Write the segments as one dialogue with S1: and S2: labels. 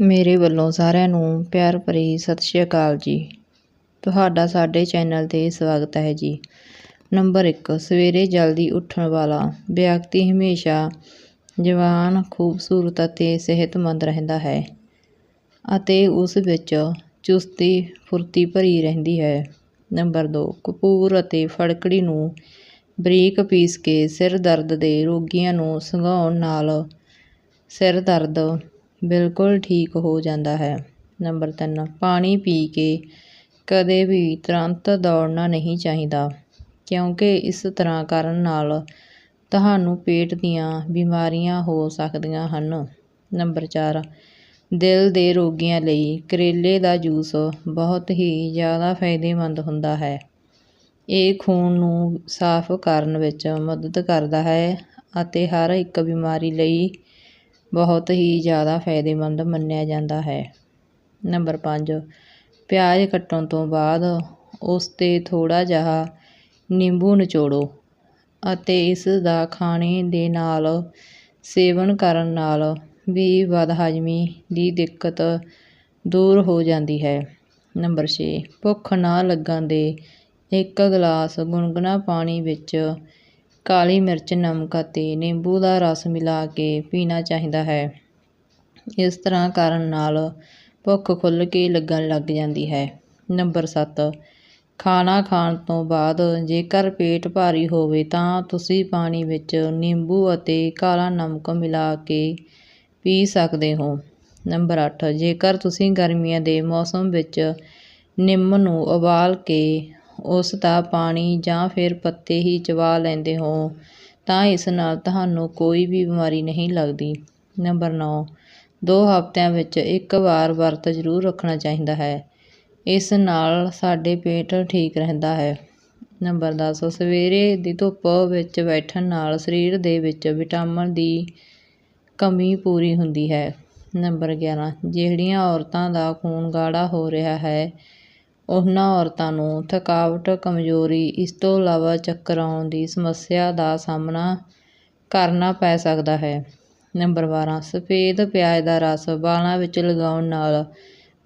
S1: ਮੇਰੇ ਵੱਲੋਂ ਸਾਰਿਆਂ ਨੂੰ ਪਿਆਰ ਭਰੀ ਸਤਿ ਸ਼੍ਰੀ ਅਕਾਲ ਜੀ। ਤੁਹਾਡਾ ਸਾਡੇ ਚੈਨਲ 'ਤੇ ਸਵਾਗਤ ਹੈ ਜੀ। ਨੰਬਰ ਇੱਕ, ਸਵੇਰੇ ਜਲਦੀ ਉੱਠਣ ਵਾਲਾ ਵਿਅਕਤੀ ਹਮੇਸ਼ਾ ਜਵਾਨ, ਖੂਬਸੂਰਤ ਅਤੇ ਸਿਹਤਮੰਦ ਰਹਿੰਦਾ ਹੈ ਅਤੇ ਉਸ ਵਿੱਚ ਚੁਸਤੀ, ਫੁਰਤੀ ਭਰੀ ਰਹਿੰਦੀ ਹੈ। ਨੰਬਰ ਦੋ, ਕਪੂਰ ਅਤੇ ਫੜਕੜੀ ਨੂੰ ਬਰੀਕ ਪੀਸ ਕੇ ਸਿਰ ਦਰਦ ਦੇ ਰੋਗੀਆਂ ਨੂੰ ਸੰਘਾਉਣ ਨਾਲ ਸਿਰ ਦਰਦ ਬਿਲਕੁਲ ਠੀਕ ਹੋ ਜਾਂਦਾ ਹੈ। ਨੰਬਰ ਤਿੰਨ, ਪਾਣੀ ਪੀ ਕੇ ਕਦੇ ਵੀ ਤੁਰੰਤ ਦੌੜਨਾ ਨਹੀਂ ਚਾਹੀਦਾ, ਕਿਉਂਕਿ ਇਸ ਤਰ੍ਹਾਂ ਕਰਨ ਨਾਲ ਤੁਹਾਨੂੰ ਪੇਟ ਦੀਆਂ ਬਿਮਾਰੀਆਂ ਹੋ ਸਕਦੀਆਂ ਹਨ। ਨੰਬਰ ਚਾਰ, ਦਿਲ ਦੇ ਰੋਗੀਆਂ ਲਈ ਕਰੇਲੇ ਦਾ ਜੂਸ ਬਹੁਤ ਹੀ ਜ਼ਿਆਦਾ ਫਾਇਦੇਮੰਦ ਹੁੰਦਾ ਹੈ। ਇਹ ਖੂਨ ਨੂੰ ਸਾਫ਼ ਕਰਨ ਵਿੱਚ ਮਦਦ ਕਰਦਾ ਹੈ ਅਤੇ ਹਰ ਇੱਕ ਬਿਮਾਰੀ ਲਈ ਬਹੁਤ ਹੀ ਜ਼ਿਆਦਾ ਫਾਇਦੇਮੰਦ ਮੰਨਿਆ ਜਾਂਦਾ ਹੈ। ਨੰਬਰ ਪੰਜ, ਪਿਆਜ਼ ਕੱਟਣ ਤੋਂ ਬਾਅਦ ਉਸ 'ਤੇ ਥੋੜ੍ਹਾ ਜਿਹਾ ਨਿੰਬੂ ਨਿਚੋੜੋ ਅਤੇ ਇਸ ਦਾ ਖਾਣੇ ਦੇ ਨਾਲ ਸੇਵਨ ਕਰਨ ਨਾਲ ਵੀ ਬਦਹਜ਼ਮੀ ਦੀ ਦਿੱਕਤ ਦੂਰ ਹੋ ਜਾਂਦੀ ਹੈ। ਨੰਬਰ ਛੇ, ਭੁੱਖ ਨਾ ਲੱਗਣ ਦੇ ਇੱਕ ਗਲਾਸ ਗੁਨਗੁਣਾ ਪਾਣੀ ਵਿੱਚ ਕਾਲੀ ਮਿਰਚ, ਨਮਕ ਅਤੇ ਨਿੰਬੂ ਦਾ ਰਸ ਮਿਲਾ ਕੇ ਪੀਣਾ ਚਾਹੀਦਾ ਹੈ। ਇਸ ਤਰ੍ਹਾਂ ਕਰਨ ਨਾਲ ਭੁੱਖ ਖੁੱਲ੍ਹ ਕੇ ਲੱਗਣ ਲੱਗ ਜਾਂਦੀ ਹੈ। ਨੰਬਰ ਸੱਤ, ਖਾਣਾ ਖਾਣ ਤੋਂ ਬਾਅਦ ਜੇਕਰ ਪੇਟ ਭਾਰੀ ਹੋਵੇ ਤਾਂ ਤੁਸੀਂ ਪਾਣੀ ਵਿੱਚ ਨਿੰਬੂ ਅਤੇ ਕਾਲਾ ਨਮਕ ਮਿਲਾ ਕੇ ਪੀ ਸਕਦੇ ਹੋ। ਨੰਬਰ ਅੱਠ, ਜੇਕਰ ਤੁਸੀਂ ਗਰਮੀਆਂ ਦੇ ਮੌਸਮ ਵਿੱਚ ਨਿੰਮ ਨੂੰ ਉਬਾਲ ਕੇ ਉਸ ਦਾ ਪਾਣੀ ਜਾਂ ਫਿਰ ਪੱਤੇ ਹੀ ਚਬਾ ਲੈਂਦੇ ਹੋ, ਤਾਂ ਇਸ ਨਾਲ ਤੁਹਾਨੂੰ ਕੋਈ ਵੀ ਬਿਮਾਰੀ ਨਹੀਂ ਲੱਗਦੀ। ਨੰਬਰ ਨੌ, ਦੋ ਹਫ਼ਤਿਆਂ ਵਿੱਚ ਇੱਕ ਵਾਰ ਵਰਤ ਜ਼ਰੂਰ ਰੱਖਣਾ ਚਾਹੀਦਾ ਹੈ। ਇਸ ਨਾਲ ਸਾਡੇ ਪੇਟ ਠੀਕ ਰਹਿੰਦਾ ਹੈ। ਨੰਬਰ ਦਸ, ਸਵੇਰੇ ਦੀ ਧੁੱਪ ਵਿੱਚ ਬੈਠਣ ਨਾਲ ਸਰੀਰ ਦੇ ਵਿੱਚ ਵਿਟਾਮਿਨ ਦੀ ਕਮੀ ਪੂਰੀ ਹੁੰਦੀ ਹੈ। ਨੰਬਰ ਗਿਆਰਾਂ, ਜਿਹੜੀਆਂ ਔਰਤਾਂ ਦਾ ਖੂਨ ਗਾੜਾ ਹੋ ਰਿਹਾ ਹੈ ਉਹਨਾਂ ਔਰਤਾਂ ਨੂੰ ਥਕਾਵਟ, ਕਮਜ਼ੋਰੀ, ਇਸ ਤੋਂ ਇਲਾਵਾ ਚੱਕਰ ਆਉਣ ਦੀ ਸਮੱਸਿਆ ਦਾ ਸਾਹਮਣਾ ਕਰਨਾ ਪੈ ਸਕਦਾ ਹੈ। ਨੰਬਰ ਬਾਰ੍ਹਾਂ ਸਫੇਦ ਪਿਆਜ਼ ਦਾ ਰਸ ਵਾਲਾਂ ਵਿੱਚ ਲਗਾਉਣ ਨਾਲ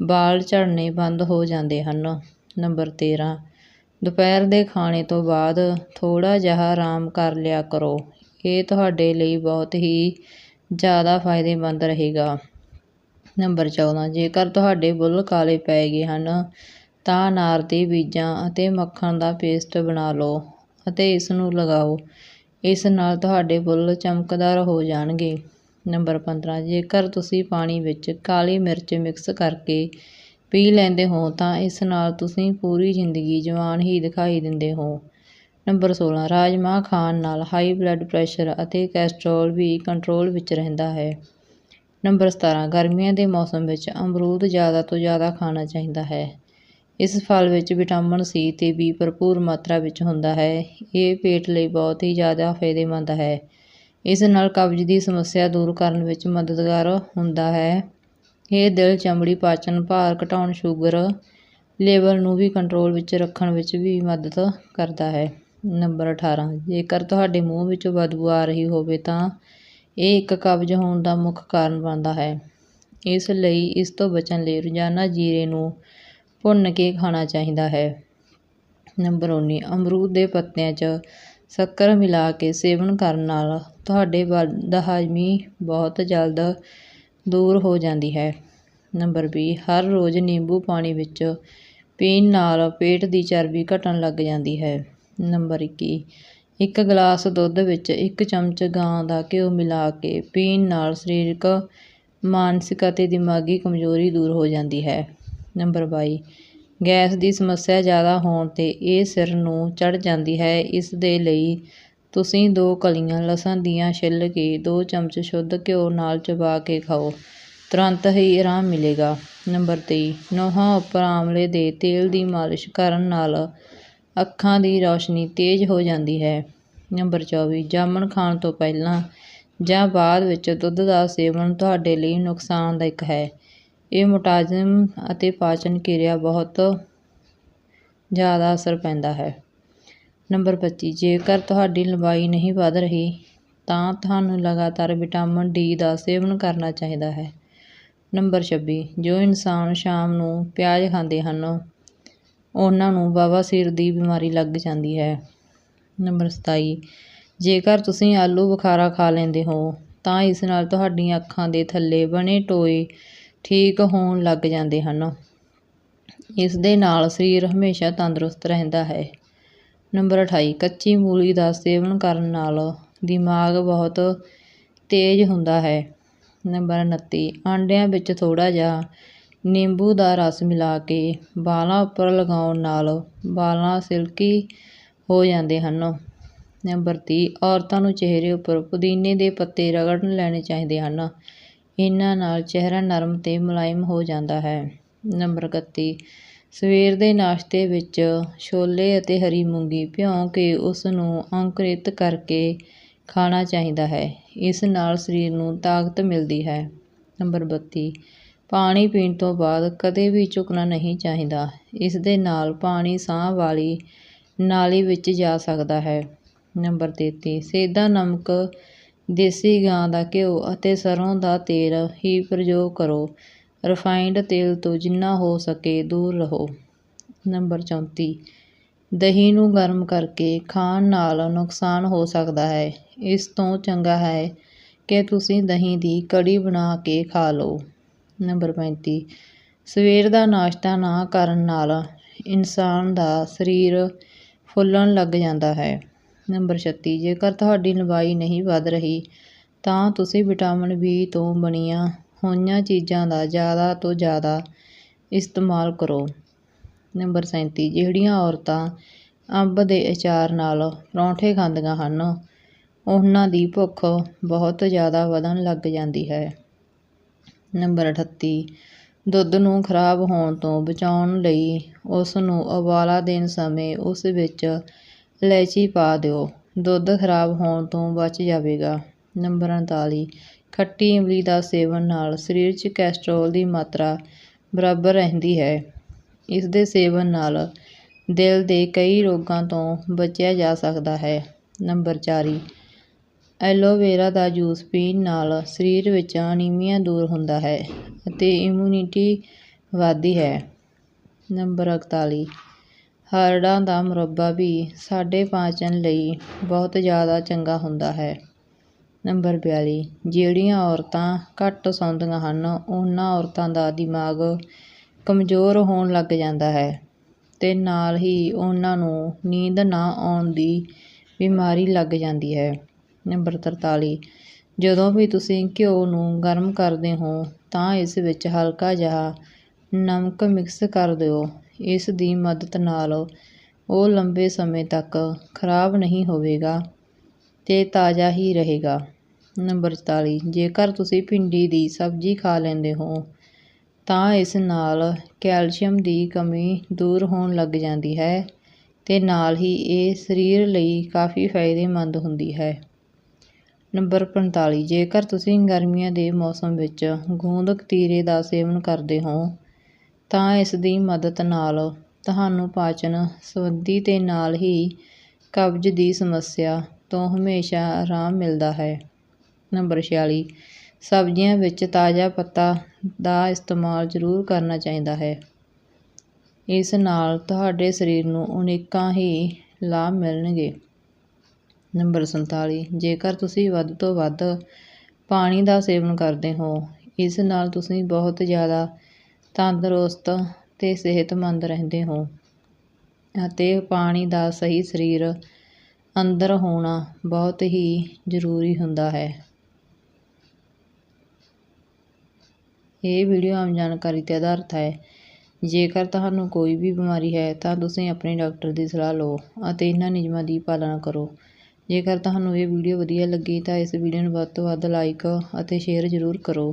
S1: ਵਾਲ ਝੜਨੇ ਬੰਦ ਹੋ ਜਾਂਦੇ ਹਨ। ਨੰਬਰ ਤੇਰ੍ਹਾਂ ਦੁਪਹਿਰ ਦੇ ਖਾਣੇ ਤੋਂ ਬਾਅਦ ਥੋੜ੍ਹਾ ਜਿਹਾ ਆਰਾਮ ਕਰ ਲਿਆ ਕਰੋ। ਇਹ ਤੁਹਾਡੇ ਲਈ ਬਹੁਤ ਹੀ ਜ਼ਿਆਦਾ ਫਾਇਦੇਮੰਦ ਰਹੇਗਾ। ਨੰਬਰ ਚੌਦਾਂ, ਜੇਕਰ ਤੁਹਾਡੇ ਬੁੱਲ੍ਹ ਕਾਲੇ ਪੈ ਗਏ ਹਨ ਤਾਂ ਅਨਾਰ ਦੇ ਬੀਜਾਂ ਅਤੇ ਮੱਖਣ ਦਾ ਪੇਸਟ ਬਣਾ ਲਓ ਅਤੇ ਇਸ ਨੂੰ ਲਗਾਓ। ਇਸ ਨਾਲ ਤੁਹਾਡੇ ਬੁੱਲ੍ਹ ਚਮਕਦਾਰ ਹੋ ਜਾਣਗੇ। ਨੰਬਰ ਪੰਦਰਾਂ, ਜੇਕਰ ਤੁਸੀਂ ਪਾਣੀ ਵਿੱਚ ਕਾਲੀ ਮਿਰਚ ਮਿਕਸ ਕਰਕੇ ਪੀ ਲੈਂਦੇ ਹੋ ਤਾਂ ਇਸ ਨਾਲ ਤੁਸੀਂ ਪੂਰੀ ਜ਼ਿੰਦਗੀ ਜਵਾਨ ਹੀ ਦਿਖਾਈ ਦਿੰਦੇ ਹੋ। ਨੰਬਰ ਸੋਲ੍ਹਾਂ ਰਾਜਮਾਂਹ ਖਾਣ ਨਾਲ ਹਾਈ ਬਲੱਡ ਪ੍ਰੈਸ਼ਰ ਅਤੇ ਕੈਸਟਰੋਲ ਵੀ ਕੰਟਰੋਲ ਵਿੱਚ ਰਹਿੰਦਾ ਹੈ। ਨੰਬਰ ਸਤਾਰਾਂ, ਗਰਮੀਆਂ ਦੇ ਮੌਸਮ ਵਿੱਚ ਅਮਰੂਦ ਜ਼ਿਆਦਾ ਤੋਂ ਜ਼ਿਆਦਾ ਖਾਣਾ ਚਾਹੀਦਾ ਹੈ। ਇਸ ਫਲ ਵਿੱਚ ਵਿਟਾਮਿਨ ਸੀ ਅਤੇ ਬੀ ਭਰਪੂਰ ਮਾਤਰਾ ਵਿੱਚ ਹੁੰਦਾ ਹੈ। ਇਹ ਪੇਟ ਲਈ ਬਹੁਤ ਹੀ ਜ਼ਿਆਦਾ ਫਾਇਦੇਮੰਦ ਹੈ। ਇਸ ਨਾਲ ਕਬਜ਼ ਦੀ ਸਮੱਸਿਆ ਦੂਰ ਕਰਨ ਵਿੱਚ ਮਦਦਗਾਰ ਹੁੰਦਾ ਹੈ। ਇਹ ਦਿਲ ਚਮੜੀ ਪਾਚਨ ਭਾਰ ਘਟਾਉਣ, ਸ਼ੂਗਰ ਲੈਵਲ ਨੂੰ ਵੀ ਕੰਟਰੋਲ ਵਿੱਚ ਰੱਖਣ ਵਿੱਚ ਵੀ ਮਦਦ ਕਰਦਾ ਹੈ। ਨੰਬਰ 18 ਜੇਕਰ ਤੁਹਾਡੇ ਮੂੰਹ ਵਿੱਚੋਂ ਬਦਬੂ ਆ ਰਹੀ ਹੋਵੇ ਤਾਂ ਇਹ ਇੱਕ ਕਬਜ਼ ਹੋਣ ਦਾ ਮੁੱਖ ਕਾਰਨ ਬਣਦਾ ਹੈ। ਇਸ ਲਈ ਇਸ ਤੋਂ ਬਚਣ ਲਈ ਰੋਜ਼ਾਨਾ ਜੀਰੇ ਨੂੰ ਭੁੰਨ ਕੇ ਖਾਣਾ ਚਾਹੀਦਾ ਹੈ। ਨੰਬਰ 19 ਅਮਰੂਦ ਦੇ ਪੱਤਿਆਂ 'ਚ ਸ਼ੱਕਰ ਮਿਲਾ ਕੇ ਸੇਵਨ ਕਰਨ ਨਾਲ ਤੁਹਾਡੇ ਬਦਹਜ਼ਮੀ ਬਹੁਤ ਜਲਦ ਦੂਰ ਹੋ ਜਾਂਦੀ ਹੈ। ਨੰਬਰ ਵੀਹ, ਹਰ ਰੋਜ਼ ਨਿੰਬੂ ਪਾਣੀ ਵਿੱਚ ਪੀਣ ਨਾਲ ਪੇਟ ਦੀ ਚਰਬੀ ਘਟਣ ਲੱਗ ਜਾਂਦੀ ਹੈ। ਨੰਬਰ ਇੱਕੀ, ਇੱਕ ਗਲਾਸ ਦੁੱਧ ਵਿੱਚ ਇੱਕ ਚਮਚ ਗਾਂ ਦਾ ਘਿਓ ਮਿਲਾ ਕੇ ਪੀਣ ਨਾਲ ਸਰੀਰਕ, ਮਾਨਸਿਕ ਅਤੇ ਦਿਮਾਗੀ ਕਮਜ਼ੋਰੀ ਦੂਰ ਹੋ ਜਾਂਦੀ ਹੈ। ਨੰਬਰ ਬਾਈ। ਗੈਸ ਦੀ ਸਮੱਸਿਆ ਜ਼ਿਆਦਾ ਹੋਣ 'ਤੇ ਇਹ ਸਿਰ ਨੂੰ ਚੜ੍ਹ ਜਾਂਦੀ ਹੈ। ਇਸ ਦੇ ਲਈ ਤੁਸੀਂ ਦੋ ਕਲੀਆਂ ਲਸਣ ਦੀਆਂ ਛਿੱਲ ਕੇ ਦੋ ਚਮਚ ਸ਼ੁੱਧ ਘਿਓ ਨਾਲ ਚਬਾ ਕੇ ਖਾਓ। ਤੁਰੰਤ ਹੀ ਆਰਾਮ ਮਿਲੇਗਾ। ਨੰਬਰ ਤੇਈ। ਨੋਹਾਂ ਉੱਪਰ ਆਮਲੇ ਦੇ ਤੇਲ ਦੀ ਮਾਲਿਸ਼ ਕਰਨ ਨਾਲ ਅੱਖਾਂ ਦੀ ਰੌਸ਼ਨੀ ਤੇਜ਼ ਹੋ ਜਾਂਦੀ ਹੈ। ਨੰਬਰ ਚੌਵੀ। ਜਾਮਣ ਖਾਣ ਤੋਂ ਪਹਿਲਾਂ ਜਾਂ ਬਾਅਦ ਵਿੱਚ ਦੁੱਧ ਦਾ ਸੇਵਨ ਤੁਹਾਡੇ ਲਈ ਨੁਕਸਾਨਦਾਇਕ ਹੈ। ਇਹ ਮੋਟਾਜ਼ਮ ਅਤੇ ਪਾਚਨ ਕਿਰਿਆ ਬਹੁਤ ਜ਼ਿਆਦਾ ਅਸਰ ਪੈਂਦਾ ਹੈ। ਨੰਬਰ ਪੱਚੀ, ਜੇਕਰ ਤੁਹਾਡੀ ਲੰਬਾਈ ਨਹੀਂ ਵਧ ਰਹੀ, ਤਾਂ ਤੁਹਾਨੂੰ ਲਗਾਤਾਰ ਵਿਟਾਮਿਨ ਡੀ ਦਾ ਸੇਵਨ ਕਰਨਾ ਚਾਹੀਦਾ ਹੈ। ਨੰਬਰ 26 ਜੋ ਇਨਸਾਨ ਸ਼ਾਮ ਨੂੰ ਪਿਆਜ਼ ਖਾਂਦੇ ਹਨ, ਉਹਨਾਂ ਨੂੰ ਬਵਾਸੀਰ ਦੀ ਬਿਮਾਰੀ ਲੱਗ ਜਾਂਦੀ ਹੈ। ਨੰਬਰ 27 ਜੇਕਰ ਤੁਸੀਂ ਆਲੂ ਬੁਖਾਰਾ ਖਾ ਲੈਂਦੇ ਹੋ, ਤਾਂ ਇਸ ਨਾਲ ਤੁਹਾਡੀਆਂ ਅੱਖਾਂ ਦੇ ਥੱਲੇ ਬਣੇ ਟੋਏ ਠੀਕ ਹੋਣ ਲੱਗ ਜਾਂਦੇ ਹਨ। ਇਸ ਦੇ ਨਾਲ ਸਰੀਰ ਹਮੇਸ਼ਾ ਤੰਦਰੁਸਤ ਰਹਿੰਦਾ ਹੈ। ਨੰਬਰ 28 ਕੱਚੀ ਮੂਲੀ ਦਾ ਸੇਵਨ ਕਰਨ ਨਾਲ ਦਿਮਾਗ ਬਹੁਤ ਤੇਜ਼ ਹੁੰਦਾ ਹੈ। ਨੰਬਰ 29 ਆਂਡਿਆਂ ਵਿੱਚ ਥੋੜ੍ਹਾ ਜਿਹਾ ਨਿੰਬੂ ਦਾ ਰਸ ਮਿਲਾ ਕੇ ਵਾਲਾਂ ਉੱਪਰ ਲਗਾਉਣ ਨਾਲ ਵਾਲਾਂ ਸਿਲਕੀ ਹੋ ਜਾਂਦੇ ਹਨ। ਨੰਬਰ 30 ਔਰਤਾਂ ਨੂੰ ਚਿਹਰੇ ਉੱਪਰ ਪੁਦੀਨੇ ਦੇ ਪੱਤੇ ਰਗੜਨ ਲੈਣੇ ਚਾਹੀਦੇ ਹਨ। ਇਹਨਾਂ ਨਾਲ ਚਿਹਰਾ ਨਰਮ ਤੇ ਮੁਲਾਇਮ ਹੋ ਜਾਂਦਾ ਹੈ। ਨੰਬਰ 31 ਸਵੇਰ ਦੇ ਨਾਸ਼ਤੇ ਵਿੱਚ ਛੋਲੇ ਅਤੇ ਹਰੀ ਮੂੰਗੀ ਭਿਉਂ ਕੇ ਉਸ ਨੂੰ ਅੰਕੁਰਿਤ ਕਰਕੇ ਖਾਣਾ ਚਾਹੀਦਾ ਹੈ। ਇਸ ਨਾਲ ਸਰੀਰ ਨੂੰ ਤਾਕਤ ਮਿਲਦੀ ਹੈ। ਨੰਬਰ 32 ਪਾਣੀ ਪੀਣ ਤੋਂ ਬਾਅਦ ਕਦੇ ਵੀ ਝੁਕਣਾ ਨਹੀਂ ਚਾਹੀਦਾ। ਇਸ ਦੇ ਨਾਲ ਪਾਣੀ ਸਾਹ ਵਾਲੀ ਨਾਲੀ ਵਿੱਚ ਜਾ ਸਕਦਾ ਹੈ। ਨੰਬਰ 33 ਸੇਧਾ ਨਮਕ ਦੇਸੀ ਗਾਂ ਦਾ ਘਿਓ ਅਤੇ ਸਰ੍ਹੋਂ ਦਾ ਤੇਲ ਹੀ ਪ੍ਰਯੋਗ ਕਰੋ। ਰਿਫਾਈਂਡ ਤੇਲ ਤੋਂ ਜਿੰਨਾ ਹੋ ਸਕੇ ਦੂਰ ਰਹੋ। ਨੰਬਰ 34 ਦਹੀਂ ਨੂੰ ਗਰਮ ਕਰਕੇ ਖਾਣ ਨਾਲ ਨੁਕਸਾਨ ਹੋ ਸਕਦਾ ਹੈ। ਇਸ ਤੋਂ ਚੰਗਾ ਹੈ ਕਿ ਤੁਸੀਂ ਦਹੀਂ ਦੀ ਕੜੀ ਬਣਾ ਕੇ ਖਾ ਲਓ। ਨੰਬਰ 35 ਸਵੇਰ ਦਾ ਨਾਸ਼ਤਾ ਨਾ ਕਰਨ ਨਾਲ ਇਨਸਾਨ ਦਾ ਸਰੀਰ ਫੁੱਲਣ ਲੱਗ ਜਾਂਦਾ ਹੈ। ਨੰਬਰ 36 ਜੇਕਰ ਤੁਹਾਡੀ ਲੰਬਾਈ ਨਹੀਂ ਵੱਧ ਰਹੀ, ਤਾਂ ਤੁਸੀਂ ਵਿਟਾਮਿਨ ਬੀ ਤੋਂ ਬਣੀਆਂ ਹੋਈਆਂ ਚੀਜ਼ਾਂ ਦਾ ਜ਼ਿਆਦਾ ਤੋਂ ਜ਼ਿਆਦਾ ਇਸਤੇਮਾਲ ਕਰੋ। ਨੰਬਰ 37 ਜਿਹੜੀਆਂ ਔਰਤਾਂ ਅੰਬ ਦੇ ਅਚਾਰ ਨਾਲ ਪਰੌਂਠੇ ਖਾਂਦੀਆਂ ਹਨ, ਉਹਨਾਂ ਦੀ ਭੁੱਖ ਬਹੁਤ ਜ਼ਿਆਦਾ ਵਧਣ ਲੱਗ ਜਾਂਦੀ ਹੈ। ਨੰਬਰ 38 ਦੁੱਧ ਨੂੰ ਖਰਾਬ ਹੋਣ ਤੋਂ ਬਚਾਉਣ ਲਈ ਉਸ ਨੂੰ ਉਬਾਲਾ ਦੇਣ ਸਮੇਂ ਉਸ ਵਿੱਚ ਇਲਾਇਚੀ ਪਾ ਦਿਓ। ਦੁੱਧ ਖਰਾਬ ਹੋਣ ਤੋਂ ਬਚ ਜਾਵੇਗਾ। ਨੰਬਰ 39 ਖੱਟੀ ਇਮਲੀ ਦਾ ਸੇਵਨ ਨਾਲ ਸਰੀਰ 'ਚ ਕੈਸਟਰੋਲ ਦੀ ਮਾਤਰਾ ਬਰਾਬਰ ਰਹਿੰਦੀ ਹੈ। ਇਸ ਦੇ ਸੇਵਨ ਨਾਲ ਦਿਲ ਦੇ ਕਈ ਰੋਗਾਂ ਤੋਂ ਬਚਿਆ ਜਾ ਸਕਦਾ ਹੈ। ਨੰਬਰ 40 ਐਲੋਵੇਰਾ ਦਾ ਜੂਸ ਪੀਣ ਨਾਲ ਸਰੀਰ ਵਿੱਚ ਅਨੀਮੀਆ ਦੂਰ ਹੁੰਦਾ ਹੈ ਅਤੇ ਇਮਿਊਨਿਟੀ ਵੱਧਦੀ ਹੈ। ਨੰਬਰ 41 ਹਰੜਾਂ ਦਾ ਮੁਰੱਬਾ ਵੀ ਸਾਡੇ ਪਾਚਨ ਲਈ ਬਹੁਤ ਜ਼ਿਆਦਾ ਚੰਗਾ ਹੁੰਦਾ ਹੈ। ਨੰਬਰ 42 ਜਿਹੜੀਆਂ ਔਰਤਾਂ ਘੱਟ ਸੌਂਦੀਆਂ ਹਨ, ਉਹਨਾਂ ਔਰਤਾਂ ਦਾ ਦਿਮਾਗ ਕਮਜ਼ੋਰ ਹੋਣ ਲੱਗ ਜਾਂਦਾ ਹੈ ਅਤੇ ਨਾਲ ਹੀ ਉਹਨਾਂ ਨੂੰ ਨੀਂਦ ਨਾ ਆਉਣ ਦੀ ਬਿਮਾਰੀ ਲੱਗ ਜਾਂਦੀ ਹੈ। ਨੰਬਰ 43 ਜਦੋਂ ਵੀ ਤੁਸੀਂ ਘਿਓ ਨੂੰ ਗਰਮ ਕਰਦੇ ਹੋ, ਤਾਂ ਇਸ ਵਿੱਚ ਹਲਕਾ ਜਿਹਾ ਨਮਕ ਮਿਕਸ ਕਰ ਦਿਓ। ਇਸ ਦੀ ਮਦਦ ਨਾਲ ਉਹ ਲੰਬੇ ਸਮੇਂ ਤੱਕ ਖਰਾਬ ਨਹੀਂ ਹੋਵੇਗਾ ਅਤੇ ਤਾਜ਼ਾ ਹੀ ਰਹੇਗਾ। ਨੰਬਰ 44 ਜੇਕਰ ਤੁਸੀਂ ਭਿੰਡੀ ਦੀ ਸਬਜ਼ੀ ਖਾ ਲੈਂਦੇ ਹੋ, ਤਾਂ ਇਸ ਨਾਲ ਕੈਲਸ਼ੀਅਮ ਦੀ ਕਮੀ ਦੂਰ ਹੋਣ ਲੱਗ ਜਾਂਦੀ ਹੈ ਅਤੇ ਨਾਲ ਹੀ ਇਹ ਸਰੀਰ ਲਈ ਕਾਫੀ ਫਾਇਦੇਮੰਦ ਹੁੰਦੀ ਹੈ। ਨੰਬਰ 45 ਜੇਕਰ ਤੁਸੀਂ ਗਰਮੀਆਂ ਦੇ ਮੌਸਮ ਵਿੱਚ ਗੂੰਦ ਕਤੀਰੇ ਦਾ ਸੇਵਨ ਕਰਦੇ ਹੋ ਤਾਂ ਇਸ ਦੀ ਮਦਦ ਨਾਲ ਤੁਹਾਨੂੰ ਪਾਚਨ ਸੰਬੰਧੀ ਤੇ ਨਾਲ ਹੀ ਕਬਜ਼ ਦੀ ਸਮੱਸਿਆ ਤੋਂ ਹਮੇਸ਼ਾ ਆਰਾਮ ਮਿਲਦਾ ਹੈ। ਨੰਬਰ 46 ਸਬਜ਼ੀਆਂ ਵਿੱਚ ਤਾਜ਼ਾ ਪੱਤਾ ਦਾ ਇਸਤੇਮਾਲ ਜ਼ਰੂਰ ਕਰਨਾ ਚਾਹੀਦਾ ਹੈ। ਇਸ ਨਾਲ ਤੁਹਾਡੇ ਸਰੀਰ ਨੂੰ ਅਨੇਕਾਂ ਹੀ ਲਾਭ ਮਿਲਣਗੇ। ਨੰਬਰ 47 ਜੇਕਰ ਤੁਸੀਂ ਵੱਧ ਤੋਂ ਵੱਧ ਪਾਣੀ ਦਾ ਸੇਵਨ ਕਰਦੇ ਹੋ, ਇਸ ਨਾਲ ਤੁਸੀਂ ਬਹੁਤ ਜ਼ਿਆਦਾ ਤੰਦਰੁਸਤ ਅਤੇ ਸਿਹਤਮੰਦ ਰਹਿੰਦੇ ਹੋ ਅਤੇ ਪਾਣੀ ਦਾ ਸਹੀ ਸਰੀਰ ਅੰਦਰ ਹੋਣਾ ਬਹੁਤ ਹੀ ਜ਼ਰੂਰੀ ਹੁੰਦਾ ਹੈ। ਇਹ ਵੀਡੀਓ ਆਮ ਜਾਣਕਾਰੀ 'ਤੇ ਆਧਾਰਿਤ ਹੈ। ਜੇਕਰ ਤੁਹਾਨੂੰ ਕੋਈ ਵੀ ਬਿਮਾਰੀ ਹੈ ਤਾਂ ਤੁਸੀਂ ਆਪਣੇ ਡਾਕਟਰ ਦੀ ਸਲਾਹ ਲਓ ਅਤੇ ਇਹਨਾਂ ਨਿਯਮਾਂ ਦੀ ਪਾਲਣਾ ਕਰੋ। ਜੇਕਰ ਤੁਹਾਨੂੰ ਇਹ ਵੀਡੀਓ ਵਧੀਆ ਲੱਗੀ ਤਾਂ ਇਸ ਵੀਡੀਓ ਨੂੰ ਵੱਧ ਤੋਂ ਵੱਧ ਲਾਈਕ ਅਤੇ ਸ਼ੇਅਰ ਜ਼ਰੂਰ ਕਰੋ।